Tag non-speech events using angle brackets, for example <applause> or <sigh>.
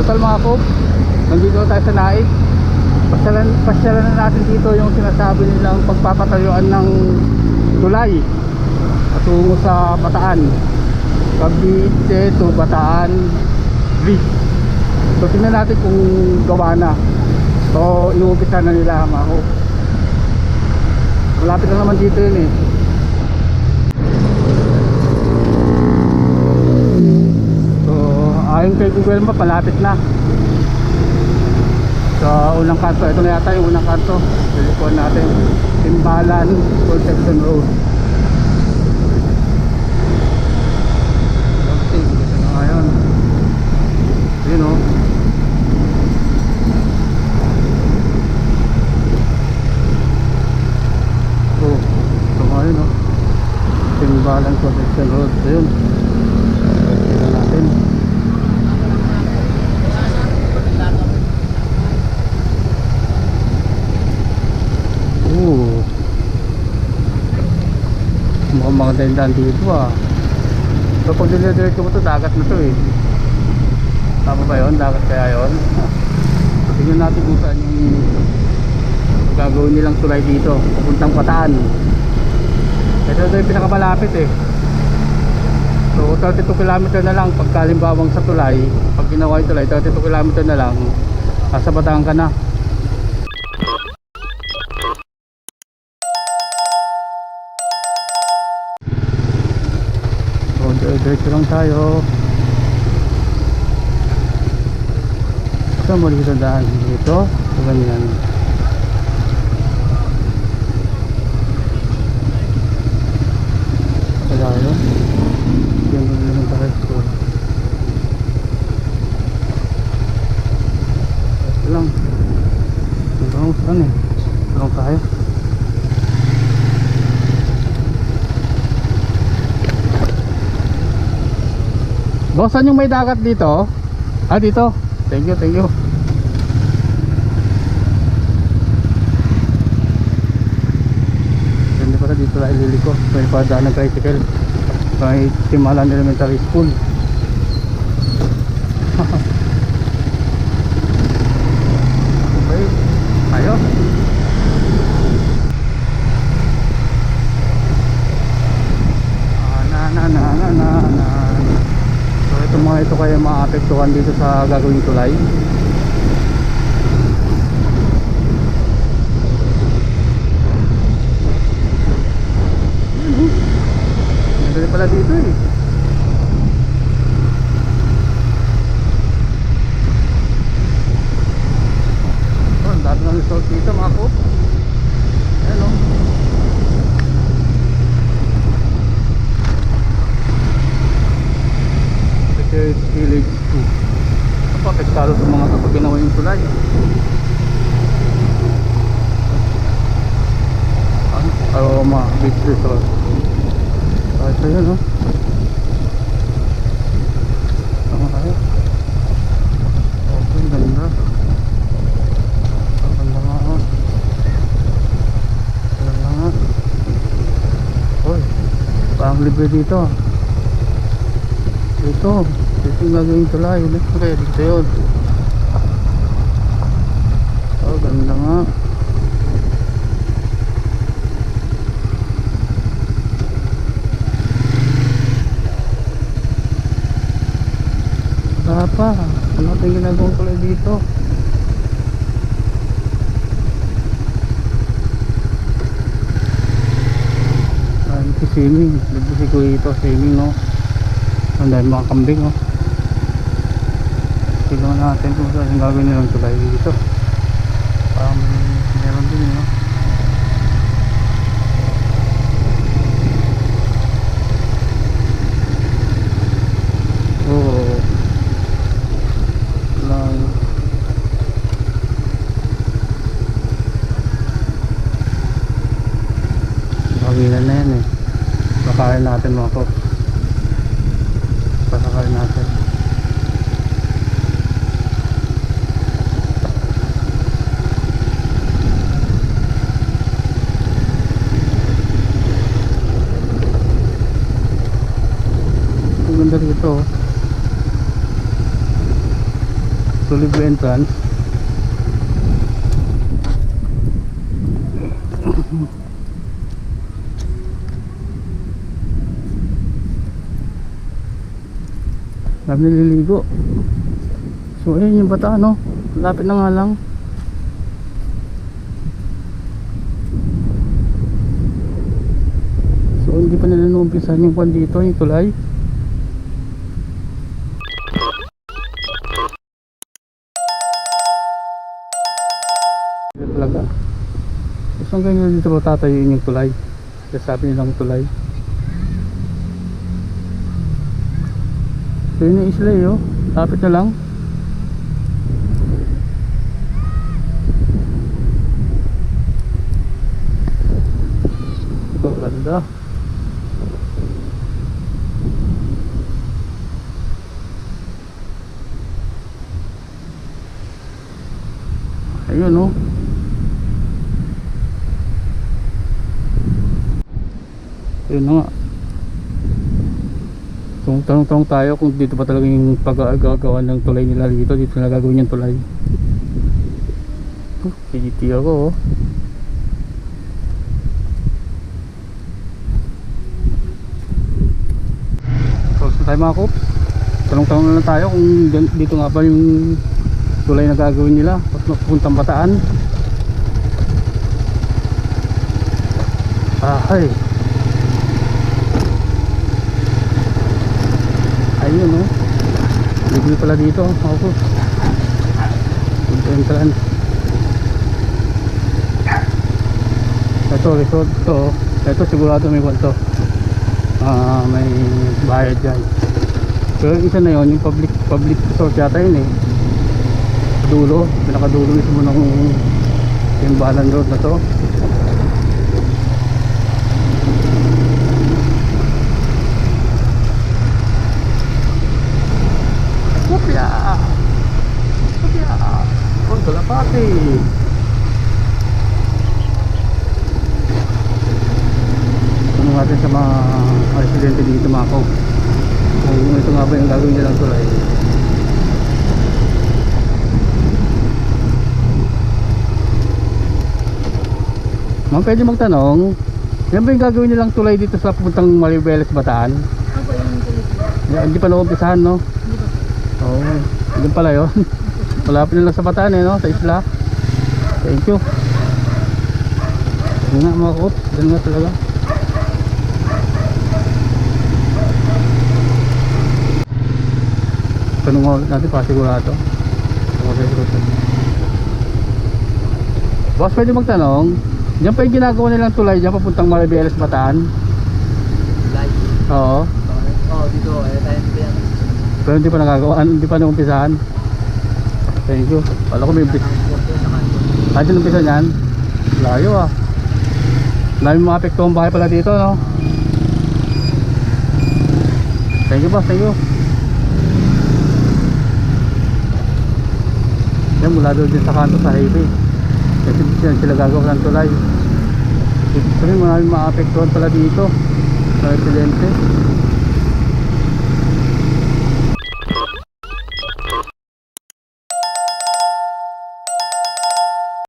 Total mga kop, nandito tayo sa Naik. Pasyalan, pasyalan na natin dito yung sinasabi nilang pagpapatayuan ng tulay patungo sa Bataan. Cavite to Bataan Bridge. So tingnan natin kung gawa na. So iumpisa na nila mga kop. Malapit na naman dito yun eh. So ayon kay Google Map malapit na. Sa unang kanto, ito na yata yung unang kanto. Silikuan natin. Timbalan, Conception Road. Okay, ito na ngayon. Yun. Oh, ito ngayon o. Timbalan, Conception Road. Ayun. Ito natin. Oo. Mukhang mga dahilan dito ah. So pag dinediretso mo to, dagat na to eh. Tama ba yun? Dagat kaya yun? <laughs> tingnan natin kung saan yung gagawin nilang tulay dito. Papuntang Pataan. Ito ito yung pinakamalapit eh. So 32 km na lang pagkalimbawang sa tulay. Pag ginawa yung tulay, 32 km na lang. Nasa Bataan ka na. Diretso lang tayo. Ito mo dito daan dito. So, ganyan. Wala yun. Yan lang tayo. Ito lang. Ito lang saan eh. Ito lang tayo. Boss, saan yung may dagat dito? Ah, dito. Thank you, thank you. Hindi pala dito lang ililiko. May padaan ng tricycle. May Timalan Elementary School. okay. Tayo. Ah, na na na na na na So ito mga ito kaya maapektuhan dito sa gagawing tulay. Madali pala dito eh Oh, ang dami ng resort dito mga kop Ayan oh. o Security Village 2 Ito, apektado sa mga kapag ginawa yung tulay Ano? Aroma Beach Resort Ah, ito yun no Tama tayo Okay, ganda ganda nga oh Ganda nga Uy, parang libre dito ah dito dito yung gagawin tulay okay dito yun oh ganda nga pa ano natin ginagawang tulay dito ito swimming dito si Kuya ito swimming no ang dahil mga kambing oh. Tignan natin kung saan gagawin nilang tulay dito. Parang meron din no. Oo. Lang. Bawilan na yan eh. Bakain kop pasakarin natin ang ganda rito oh. Tulibo entrance. Dami nililigo. So ayun yung bata no. Lapit na nga lang. So hindi pa nila naumpisan yung kwan dito, yung tulay. Ito talaga. Gusto ang ganyan dito ba tatayuin yung tulay? Kasi sabi nilang tulay. So yun yung isla eh, oh. Lapit na lang. Ganda. Ayun oh. Ayun na nga. Kung tanong-tanong tayo kung dito pa talaga yung paggagawa ng tulay nila dito, dito na gagawin yung tulay. Oh, Pigiti ako oh. So, saan tayo mga kop? Tanong-tanong na lang tayo kung dito nga ba yung tulay na gagawin nila at puntang bataan. Ah, ay. Ayun oh. Libre pala dito. Ako. Punta entrance. Ito, resort to. Ito sigurado may kwanto. Ah, may bayad dyan. Pero yung isa na yun, yung public public resort yata yun eh. Dulo, pinakadulo mismo ng yung Balan Road na to. Kalapati! Tanong natin sa mga residente dito mga ko. Kung ito nga ba yung gagawin nilang tulay. Ma'am, pwede magtanong, yan ba yung gagawin nilang tulay dito sa puntang Maribeles Bataan? Ako yung. Yeah, hindi pa naumpisahan, no? Hindi ba? Oo, oh, yun pala yun. <laughs> Malapit na lang sa Bataan, eh, no? Sa isla. Thank you. Yun nga, mga kot. Yun nga talaga. Tanong mo natin pa sigurado. Okay, sigurado. Boss, pwede magtanong. Diyan pa yung ginagawa nilang tulay diyan papuntang Maribeles Bataan? Live. Oo. Oh, dito. Eh, tayo hindi pa nagagawa, hindi pa naumpisahan. Thank you. Wala ko may kanto. Kahit yung umpisa niyan, layo ah. Dami mga apektong bahay pala dito, no? Thank you boss, thank you. Yan, mula doon din sa kanto sa highway. Kasi sila, sila gagawa ng tulay. Ibig sabihin, maraming mga apektuhan pala dito. Sa residente.